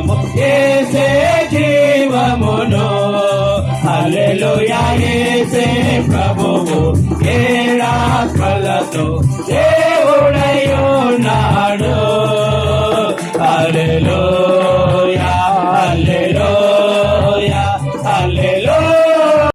జీవము ఏసే జీవమును. హల్లెలూయా ఏసే ప్రభువు ఏ రాత్మలతో దేవుడయున్నాడు హల్లెలూయా హల్లెలూయా హల్లె